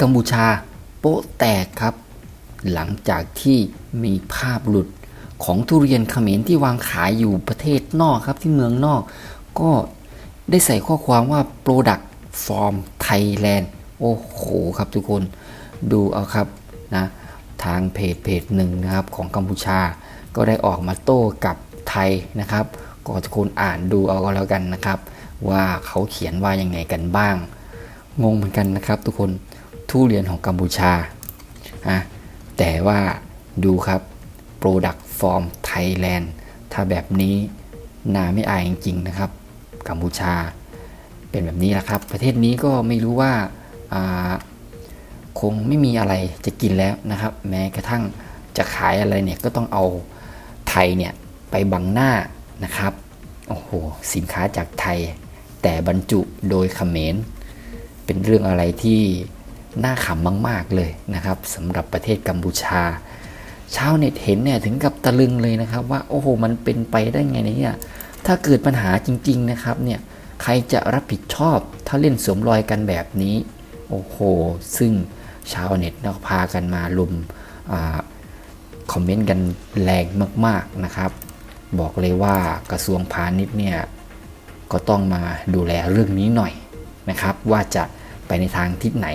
กัมพูชาโป๊ะแตกครับ หลังจากที่มีภาพหลุดของทุเรียนเขมรที่วางขายอยู่ประเทศนอกครับที่เมืองนอก ก็ได้ใส่ข้อความว่า Product from Thailand โอ้โหครับทุกคนดูเอาครับนะทางเพจเพจหนึ่งนะครับของกัมพูชา ก็ได้ออกมาโต้กับไทยนะครับก็ทุกคนอ่านดูเอาก็แล้วกันนะครับ ว่าเขาเขียนว่ายังไงกันบ้าง งงเหมือนกันนะครับทุกคน ทุเรียนของกัมพูชาอะแต่ว่าดูครับ Product from Thailand ถ้าแบบนี้น่าไม่อายจริง ๆ นะครับ กัมพูชา เป็นแบบนี้แหละครับ ประเทศนี้ก็ไม่รู้ว่าอ่าคงไม่มีอะไรจะกินแล้วนะครับ แม้กระทั่งจะขายอะไรเนี่ยก็ต้องเอาไทยเนี่ยไปบังหน้านะครับ โอ้โห สินค้าจากไทย แต่บรรจุโดยเขมร เป็นเรื่องอะไรที่ น่าขำมาก ๆ เลยนะครับสำหรับประเทศกัมพูชา ชาวเน็ตเห็นเนี่ยถึงกับตะลึงเลยนะครับ ว่าโอ้โหมันเป็นไปได้ไงเนี่ยถ้าเกิดปัญหาจริง ๆ นะครับเนี่ยใครจะรับผิดชอบถ้าเล่นสวมรอยกันแบบนี้ โอ้โห ซึ่งชาวเน็ตก็พากันมาลุมอคอมเมนต์กันแรงมาก ๆ นะครับ บอกเลยว่ากระทรวงพาณิชย์เนี่ยก็ต้องมาดูแลเรื่องนี้หน่อยนะครับ ว่าจะไปในทางทิศไหน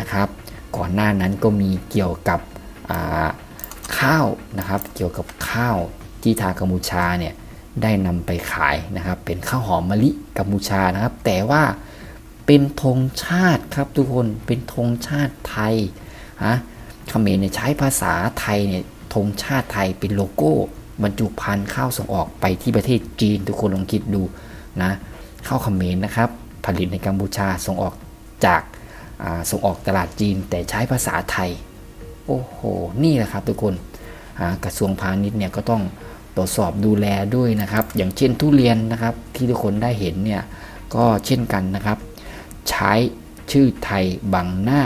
นะครับ ก่อนหน้านั้นก็มีเกี่ยวกับข้าวนะครับ เกี่ยวกับข้าวที่ทางกัมพูชาเนี่ยได้นำไปขายนะครับ เป็นข้าวหอมมะลิกัมพูชานะครับ แต่ว่าเป็นธงชาติครับทุกคนเป็นธงชาติไทยฮะเขมรเนี่ยใช้ภาษาไทยเนี่ยธงชาติไทยเป็นโลโก้บรรจุภัณฑ์ข้าวส่งออกไปที่ประเทศจีน ทุกคนลองคิดดูนะข้าวเขมรนะครับ ผลิตในกัมพูชาส่งออกจาก ส่งออกตลาดจีนแต่ใช้ภาษาไทย โอ้โห นี่แหละครับทุกคนกระทรวงพาณิชย์เนี่ยก็ต้องตรวจสอบดูแลด้วยนะครับ อย่างเช่นทุเรียนนะครับที่ทุกคนได้เห็นเนี่ยก็เช่นกันนะครับ ใช้ชื่อไทยบังหน้า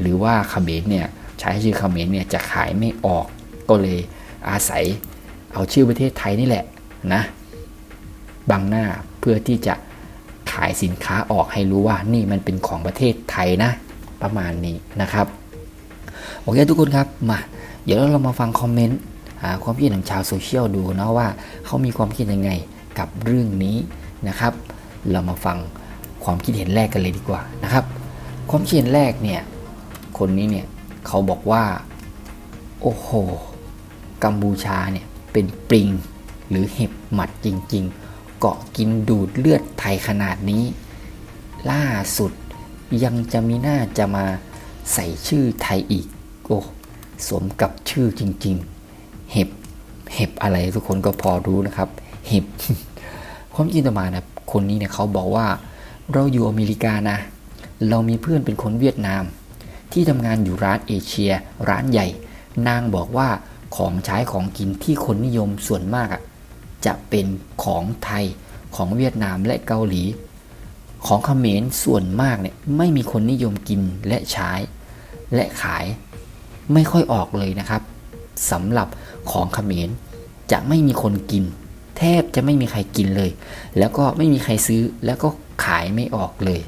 หรือว่าเขมรเนี่ยใช้ชื่อเขมรเนี่ยจะขายไม่ออกก็เลยอาศัยเอาชื่อประเทศไทยนี่แหละนะบังหน้าเพื่อที่จะายสินค้าออกให้รู้ว่านี่มันเป็นของประเทศไทยนะ ประมาณนี้นะครับ โอเคทุกคนครับมาเดี๋ยวเรามาฟังคอมเมนต์ความคิดเห็นของชาวโซเชียลดูนะว่าเขามีความคิดยังไงกับเรื่องนี้นะครับ เรามาฟังความคิดเห็นแรกกันเลยดีกว่านะครับ ความคิดเห็นแรกเนี่ยคนนี้เนี่ยเขาบอกว่าโอ้โหกัมพูชาเนี่ยเป็นปลิงหรือเห็บหมัดจริง ๆ เกาะกินดูดเลือดไทยขนาดนี้ ล่าสุดยังจะมีหน้าจะมาใส่ชื่อไทยอีก โอ้สมกับชื่อจริง ๆ เห็บ เห็บอะไรทุกคนก็พอรู้นะครับ เห็บ ความจริงต่อมานะคนนี้เนี่ยเขาบอกว่า เราอยู่อเมริกานะ เรามีเพื่อนเป็นคนเวียดนาม ที่ทำงานอยู่ร้านเอเชีย ร้านใหญ่ นางบอกว่าของใช้ของกินที่คนนิยมส่วนมากอะ จะเป็นของไทยของเวียดนามและเกาหลี ของเขมรส่วนมากเนี่ยไม่มีคนนิยมกินและใช้ และขายไม่ค่อยออกเลยนะครับสำหรับของเขมรจะไม่มีคนกิน แทบจะไม่มีใครกินเลย แล้วก็ไม่มีใครซื้อแล้วก็ขายไม่ออกเลย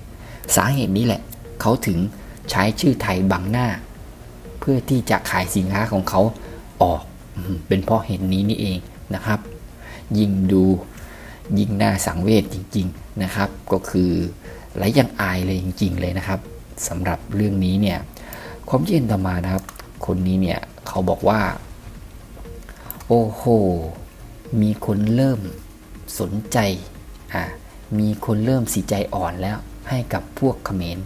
สาเหตุนี้แหละ เขาถึงใช้ชื่อไทยบังหน้า เพื่อที่จะขายสินค้าของเขาออกเป็นเพราะเหตุนี้นี่เองนะครับ ยิ่งดูยิ่งน่าสังเวชจริง ๆนะครับ ก็คือไรยังอายเลยจริง ๆ เลยนะครับสำหรับเรื่องนี้เนี่ยความเห็นต่อมานะครับ คนนี้เนี่ยเขาบอกว่า โอ้โห มีคนเริ่มสนใจอะมีคนเริ่มสีใจอ่อนแล้วให้กับพวกเขมร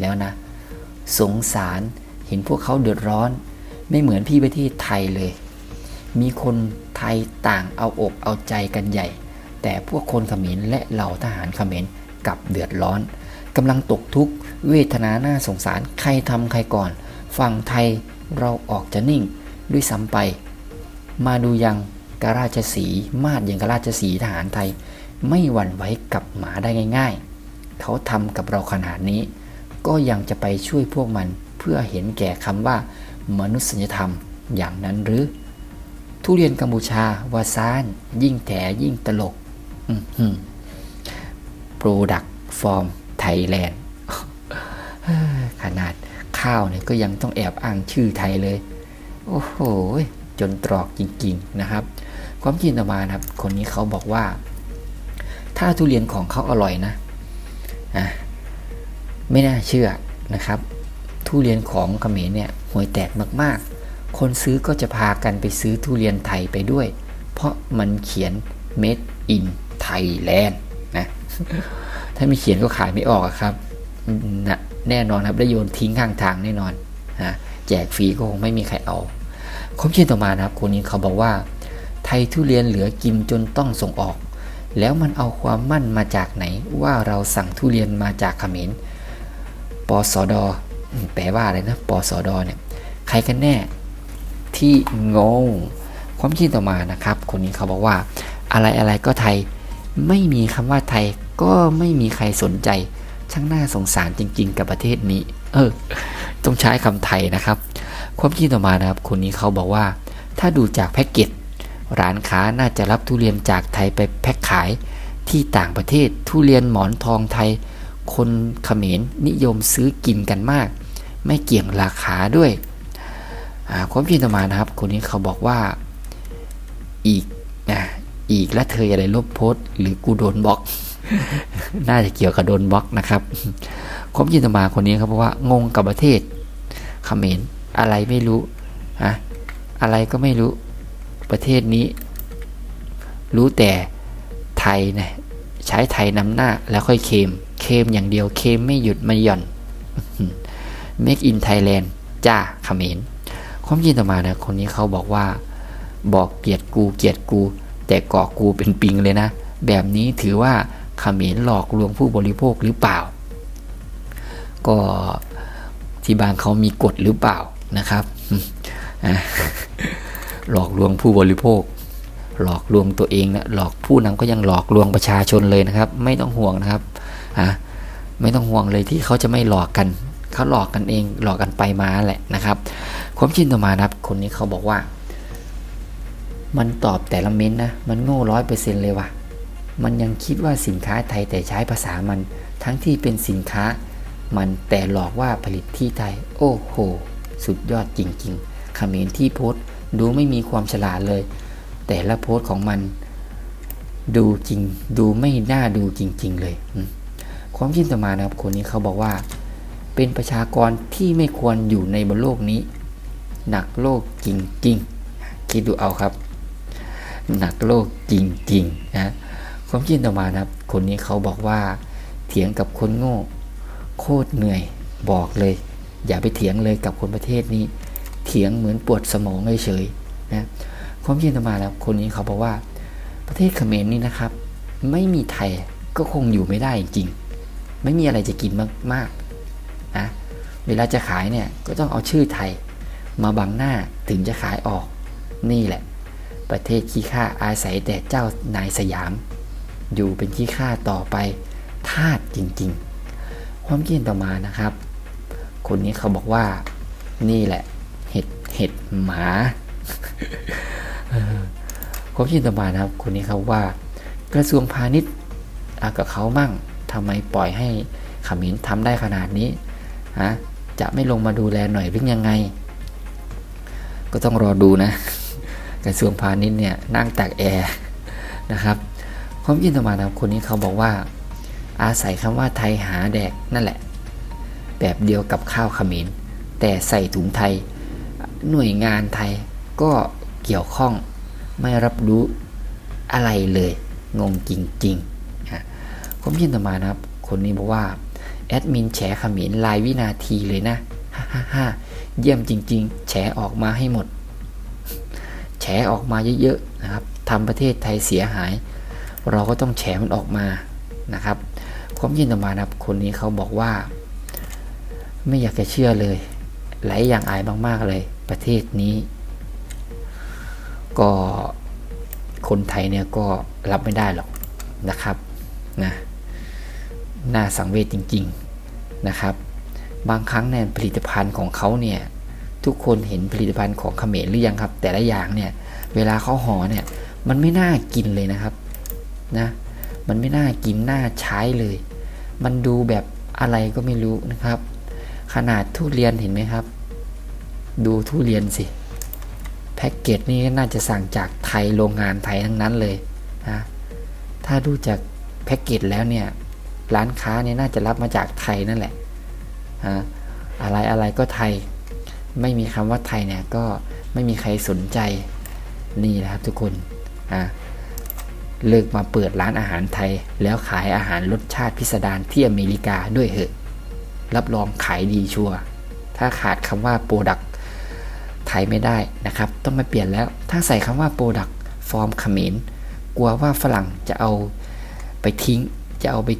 แล้วนะ สงสารเห็นพวกเขาเดือดร้อน ไม่เหมือนพี่ประเทศไทยเลย มีคนไทยต่างเอาอกเอาใจกันใหญ่ แต่พวกคนเขมรและเหล่าทหารเขมรกลับเดือดร้อนกำลังตกทุกข์เวทนาหน้าสงสารใครทำใครก่อน ฝั่งไทยเราออกจะนิ่งด้วยซ้ำไป มาดูยังการาชสีมาดยังการาชสีทหารไทย ไม่หวั่นไหวกับหมาได้ง่าย ๆ เขาทำกับเราขนาดนี้ ก็ยังจะไปช่วยพวกมันเพื่อเห็นแก่คำว่า มนุษยธรรมอย่างนั้นหรือ ทุเรียนกัมพูชาวาซาน ยิ่งแถยิ่งตลกโปรดักฟอร์มไทยแลนด์ขนาดข้าวเนี่ยก็ยังต้องแอบอ้างชื่อไทยเลย โอ้โห จนตรอกจริง ๆ นะครับ ความคิดต่อมานะครับ คนนี้เขาบอกว่า ถ้าทุเรียนของเขาอร่อยนะะไม่น่าเชื่อนะครับ ทุเรียนของเขมรเนี่ยห่วยแตกมากๆ คนซื้อก็จะพากันไปซื้อทุเรียนไทยไปด้วย เพราะมันเขียน made in Thailand นะถ้าไม่เขียนก็ขายไม่ออกครับนะแน่นอนครับได้โยนทิ้งข้างทางแน่นอนนะแจกฟรีก็คงไม่มีใครเอาความคิดต่อมานะครับคนนี้เขาบอกว่า ไทยทุเรียนเหลือกินจนต้องส่งออก แล้วมันเอาความมั่นมาจากไหน ว่าเราสั่งทุเรียนมาจากเขมรปสดแปลว่าอะไรนะปสดเนี่ยใครกันแน่ ที่งง ความคิดต่อมานะครับ คนนี้เขาบอกว่า อะไรอะไรก็ไทย ไม่มีคำว่าไทยก็ไม่มีใครสนใจ ช่างน่าสงสารจริง ๆ กับประเทศนี้ เออ ต้องใช้คำไทยนะครับ ความคิดต่อมานะครับ คนนี้เขาบอกว่า ถ้าดูจากแพ็กเกจร้านค้าน่าจะรับทุเรียนจากไทยไปแพ็คขายที่ต่างประเทศทุเรียนหมอนทองไทย คนเขมรนิยมซื้อกินกันมาก ไม่เกี่ยงราคาด้วย ความคิดต่อมานะครับ คนนี้เขาบอกว่าอีกนะอีกแล้วเธออะไรลบโพสต์หรือกูโดนบล็อก น่าจะเกี่ยวกับโดนบล็อกนะครับ ความคิดต่อมาคนนี้เขาบอกว่างงกับประเทศเขมรอะไรไม่รู้อะอะไรก็ไม่รู้ประเทศนี้ รู้แต่ไทยนะใช้ไทยนำหน้าแล้วค่อยเคมเคมอย่างเดียวเคมไม่หยุดไม่หย่อน Make in Thailand จ้าเขมร ความคิดต่อมานะคนนี้เขาบอกว่า บอกเกลียดกูเกลียดกู แต่เกาะกูเป็นปิงเลยนะ แบบนี้ถือว่าขมรหลอกลวงผู้บริโภคหรือเปล่า ก็ที่บางเขามีกฎหรือเปล่านะครับหลอกลวงผู้บริโภค หลอกลวงตัวเองนะหลอกผู้นำก็ยังหลอกลวงประชาชนเลยนะครับ ไม่ต้องห่วงนะครับอะไม่ต้องห่วงเลยที่เขาจะไม่หลอกกันเขาหลอกกันเองหลอกกันไปมาแหละนะครับ ความชินต่อมาครับ คนนี้เขาบอกว่า มันตอบแต่ละเม้นนะ มันโง่ร้อยเปอร์เซ็นต์เลยว่ะ มันยังคิดว่าสินค้าไทยแต่ใช้ภาษามัน ทั้งที่เป็นสินค้า มันแต่หลอกว่าผลิตที่ไทย โอ้โห สุดยอดจริงๆเขมรที่โพสดูไม่มีความฉลาดเลย แต่ละโพสต์ของมัน ดูจริง ดูไม่น่าดูจริง ๆ เลย ความคิดต่อมานะครับ คนนี้เขาบอกว่า เป็นประชากรที่ไม่ควรอยู่ในบนโลกนี้ หนักโลกจริงๆ คิดดูเอาครับ หนักโลกจริงๆนะความคิดต่อมานะครับ คนนี้เขาบอกว่า เถียงกับคนโง่ โคตรเหนื่อยบอกเลย อย่าไปเถียงเลยกับคนประเทศนี้ เถียงเหมือนปวดสมองเฉยๆนะความคิดต่อมาแล้วคนนี้เขาบอกว่า ประเทศเขมรนี่นะครับ ไม่มีไทยก็คงอยู่ไม่ได้จริงไม่มีอะไรจะกินมากๆนะเวลาจะขายเนี่ยก็ต้องเอาชื่อไทย มาบังหน้าถึงจะขายออก นี่แหละ ประเทศขี้ข้าอาศัยแต่เจ้านายสยาม อยู่เป็นขี้ข้าต่อไปทาสจริงๆ ความคิดต่อมานะครับ คนนี้เขาบอกว่า นี่แหละ เห็ดเห็ดหมาความคิดต่อมานะครับ คนนี้เขาว่า กระทรวงพาณิชย์อากับเขามั่งทำไมปล่อยให้ขมิ้นทำได้ขนาดนี้ฮะจะไม่ลงมาดูแลหน่อยหรือยังไง ก็ต้องรอดูนะกระทรวงพาณิชย์เนี่ยนั่งตากแอร์นะครับความคิดต่อมานะครับคนนี้เขาบอกว่า อาศัยคำว่าไทยหาแดกนั่นแหละ แบบเดียวกับข้าวขมิ้นแต่ใส่ถุงไทย หน่วยงานไทยก็เกี่ยวข้องไม่รับรู้อะไรเลย งงจริงๆนะผมยินต่อมานะครับ คนนี้บอกว่า แอดมินแฉขมิ้นลายวินาทีเลยนะฮ่าฮ่า เยี่ยมจริง ๆ แฉออกมาให้หมด แฉออกมาเยอะๆนะครับทำประเทศไทยเสียหาย เราก็ต้องแฉมันออกมานะครับความยินต่อมานะครับคนนี้เขาบอกว่า ไม่อยากจะเชื่อเลย หลายอย่างอายมากๆเลยประเทศนี้ ก็คนไทยเนี่ยก็รับไม่ได้หรอกนะครับนะน่าสังเวชจริง ๆนะครับ บางครั้งเนี่ยผลิตภัณฑ์ของเขาเนี่ยทุกคนเห็นผลิตภัณฑ์ของเขมรหรือยังครับ แต่ละอย่างเนี่ยเวลาเขาห่อเนี่ยมันไม่น่ากินเลยนะครับนะมันไม่น่ากินน่าใช้เลย มันดูแบบอะไรก็ไม่รู้นะครับ ขนาดทุเรียนเห็นไหมครับ ดูทุเรียนสิแพ็กเกจนี่น่าจะสั่งจากไทยโรงงานไทยทั้งนั้นเลยนะถ้าดูจากแพ็กเกจแล้วเนี่ยร้านค้าเนี่ยน่าจะรับมาจากไทยนั่นแหละ ฮะอะไรอะไรก็ไทย ไม่มีคำว่าไทยเนี่ยก็ไม่มีใครสนใจนี่นะครับทุกคนอะเลิกมาเปิดร้านอาหารไทย แล้วขายอาหารรสชาติพิสดารที่อเมริกาด้วยเหอะ รับรองขายดีชัวถ้าขาดคำว่าโปรดักไทยไม่ได้นะครับ ต้องมาเปลี่ยนแล้ว ถ้าใส่คำว่าโปรดักฟอร์มเขมรกลัวว่าฝรั่งจะเอาไปทิ้ง จะเอาไป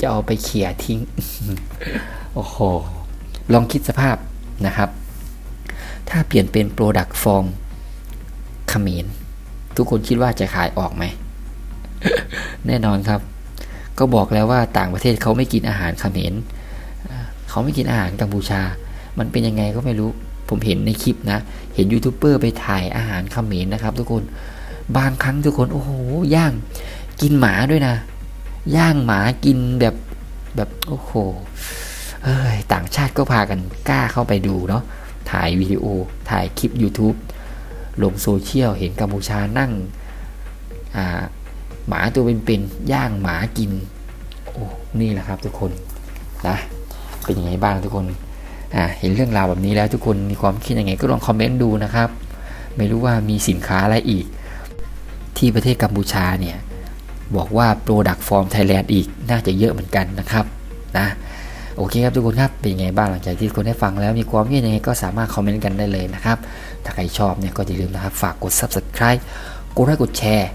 จะเอาไปเขี่ยทิ้ง โอ้โห ลองคิดสภาพนะครับ ถ้าเปลี่ยนเป็น Product Form เขมรทุกคนคิดว่าจะขายออกไหม แน่นอนครับ ก็บอกแล้วว่าต่างประเทศเขาไม่กินอาหารเขมรเอ่อเขาไม่กินอาหารกัมพูชา มันเป็นยังไงก็ไม่รู้ ผมเห็นในคลิปนะ เห็นยูทูบเบอร์ไปถ่ายอาหารเขมรนะครับ ทุกคน บางครั้งทุกคน โอ้โห ย่าง กินหมาด้วยนะ ย่างหมากินแบบแบบโอ้โห ต่างชาติก็พากันกล้าเข้าไปดูเนาะถ่ายวิดีโอถ่ายคลิป YouTube ลงโซเชียลเห็นกัมพูชานั่งหมาตัวเป็นๆย่างหมากินโอ้นี่แหละครับทุกคนนะเป็นยังไงบ้างทุกคนอ่าเห็นเรื่องราวแบบนี้แล้วทุกคนมีความคิดยังไงก็ลองคอมเมนต์ดูนะครับ ไม่รู้ว่ามีสินค้าอะไรอีก ที่ประเทศกัมพูชาเนี่ยบอกว่า Product Form Thailand อีกน่าจะเยอะเหมือนกันนะครับนะ โอเคครับทุกคนครับเป็นยังไงบ้างหลังจากที่ทุกคนได้ฟังแล้วมีความคิดยังไงก็สามารถคอมเมนต์กันได้เลยนะครับ ถ้าใครชอบเนี่ยก็อย่าลืมนะครับฝากกด Subscribe กดไลค์กดแชร์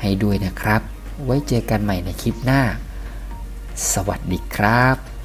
ให้ด้วยนะครับ ไว้เจอกันใหม่ในคลิปหน้า สวัสดีครับ